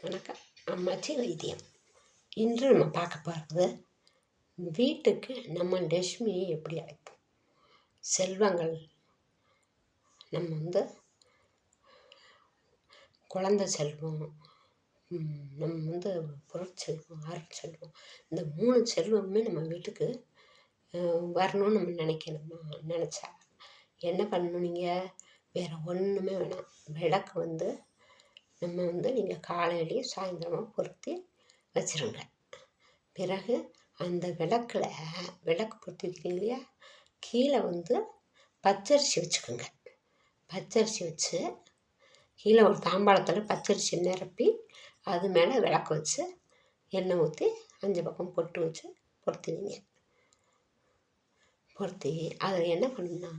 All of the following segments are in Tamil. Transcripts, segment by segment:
வணக்கம் அம்மாச்சி வைத்தியம். இன்று நம்ம பார்க்க போகிறது வீட்டுக்கு நம்ம லட்சுமியை எப்படி அழைப்போம்? செல்வங்கள் நம்ம வந்து குழந்த செல்வம் நம்ம வந்து பொருட்செல்வம் செல்வம் இந்த மூணு செல்வமுமே நம்ம வீட்டுக்கு வரணும்னு நம்ம நினைக்கணுமா? நினச்சா என்ன பண்ணணும் நீங்கள் வேறு ஒன்றுமே வேணாம். விளக்கு வந்து நம்ம வந்து நீங்கள் காலையிலையும் சாயந்தரமும் பொருத்தி வச்சுருங்க. பிறகு அந்த விளக்கில் விளக்கு பொருத்தி வைக்கிறீங்க இல்லையா? கீழே வந்து பச்சரிசி வச்சுக்கோங்க. பச்சரிசி வச்சு கீழே ஒரு தாம்பாளத்தில் பச்சரிசி நிரப்பி அது மேலே விளக்கு வச்சு எண்ணெய் ஊற்றி அஞ்சு பக்கம் பொட்டு வச்சு பொருத்துவீங்க. பொருத்தி அதில் என்ன பண்ணணும்னா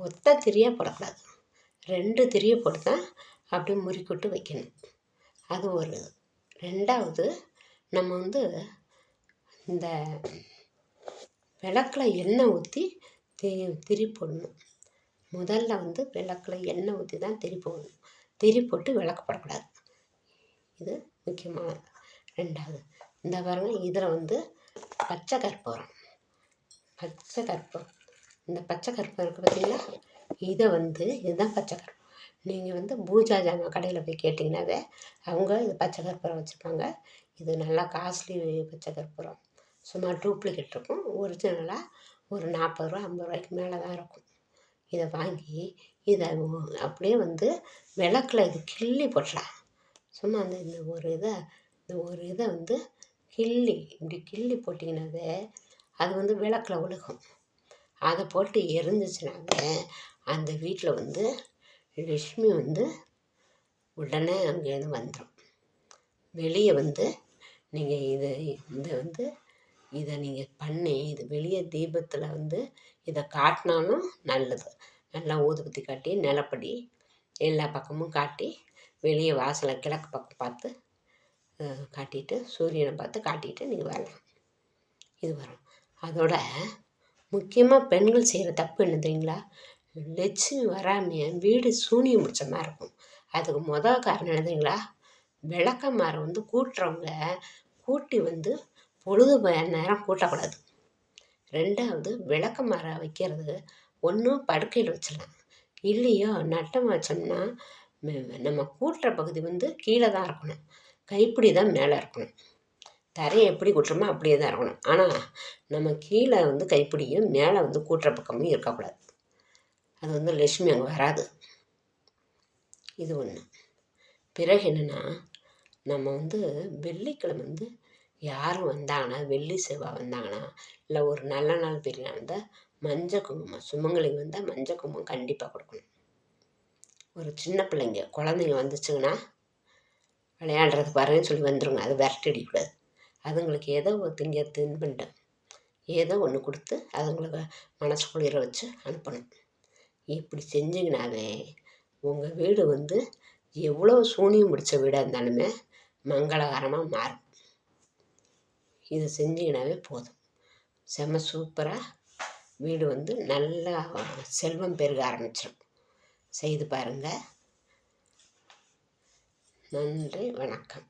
ஒத்த திரியாக போடக்கூடாது. ரெண்டு திரியை போட்டு தான் அப்படியே முறுக்கிவிட்டு வைக்கணும். அது ஒரு. ரெண்டாவது நம்ம வந்து இந்த விளக்கில் எண்ணெய் ஊற்றி தி திரி போடணும். முதல்ல வந்து விளக்கில் எண்ணெய் ஊற்றி தான் திரி போடணும். திரி போட்டு விளக்கு போடக்கூடாது. இது முக்கியமான ரெண்டாவது. இந்த பாருங்கள் இதில் வந்து பச்சை கற்பூரம். பச்சை கற்பூரம். இந்த பச்சை கற்பூரம் இருக்குது பார்த்தீங்களா இதை வந்து இதுதான் பச்சை கற்பூரம். நீங்கள் வந்து பூஜா ஜாமான் கடையில் போய் கேட்டிங்கனாவே அவங்க இது பச்சை கற்பூரம் வச்சுருப்பாங்க இது நல்லா காஸ்ட்லி பச்சை கற்பூரம். சும்மா டூப்ளிகேட் இருக்கும். ஒரிஜினலாக ஒரு நாற்பது ரூபா ஐம்பது ரூபாய்க்கு மேலே தான் இருக்கும். இதை வாங்கி இதை அப்படியே வந்து விளக்கில் இது கிள்ளி போட்டலாம் சும்மா அந்த இந்த ஒரு இதை இந்த ஒரு இதை வந்து கிள்ளி இப்படி கிள்ளி போட்டிங்கனாவே அது வந்து விளக்கில் ஒழுகும். அதை போட்டு எரிஞ்சிச்சினாவே அந்த வீட்டில் வந்து லக்ஷ்மி வந்து உடனே அங்கேருந்து வந்துடும். வெளியே வந்து நீங்கள் இதை இதை வந்து இதை நீங்கள் பண்ணி இது வெளியே தீபத்தில் வந்து இதை காட்டினாலும் நல்லது. நல்லா ஊதுபத்தி காட்டி நிலப்படி எல்லா பக்கமும் காட்டி வெளியே வாசலை கிழக்கு பக்கம் பார்த்து காட்டிட்டு சூரியனை பார்த்து காட்டிட்டு நீங்கள் வரலாம். இது வரும். அதோட முக்கியமாக பெண்கள் செய்கிற தப்பு என்ன தெரியுங்களா? லட்சுமி வராமையே வீடு சூனியம் முடிச்ச மாதிரி இருக்கும். அதுக்கு மொதல் காரணம் என்னதுங்களா? விளக்க மரம் வந்து கூட்டுறவங்க கூட்டி வந்து பொழுது நேரம் கூட்டக்கூடாது. ரெண்டாவது விளக்க மரம் வைக்கிறது ஒன்றும் படுக்கையில் வச்சிடலாம். இல்லையோ நட்டம் வச்சோம்னா நம்ம கூட்டுற பகுதி வந்து கீழே தான் இருக்கணும். கைப்பிடி தான் மேலே இருக்கணும். தரையை எப்படி கூட்டுறோமோ அப்படியே தான் இருக்கணும். ஆனால் நம்ம கீழே வந்து கைப்பிடியும் மேலே வந்து கூட்டுற பக்கமும் இருக்கக்கூடாது. அது வந்து லட்சுமி அங்கே வராது. இது ஒன்று பிறகு என்னென்னா நம்ம வந்து வெள்ளிக்கிழமை வந்து யாரும் வந்தாங்கன்னா வெள்ளி செவ்வாய் வந்தாங்கன்னா இல்லை ஒரு நல்ல நாள் பெரிய வந்தால் மஞ்சள் குங்குமம் சுமங்கலி வந்தால் மஞ்சள் குங்குமம் கண்டிப்பாக கொடுக்கணும். ஒரு சின்ன பிள்ளைங்க குழந்தைங்க வந்துச்சுங்கன்னா விளையாடுறது பாருங்கன்னு சொல்லி வந்துடுங்க அது விரட்டி அடிக்கூடாது அதுங்களுக்கு ஏதோ ஒரு திங்க தின்பண்டம் ஏதோ ஒன்று கொடுத்து அதுங்களுக்கு மனசு குளிர வச்சு அனுப்பணும். இப்படி செஞ்சிங்கனாவே உங்கள் வீடு வந்து எவ்வளோ சூனியம் பிடிச்ச வீடாக இருந்தாலுமே மங்களகரமாக மாறும். இது செஞ்சிங்கனாவே போதும். செம்ம சூப்பராக வீடு வந்து நல்லா செல்வம் பெருக ஆரம்பிச்சிடும் செய்து பாருங்கள் நன்றி வணக்கம்.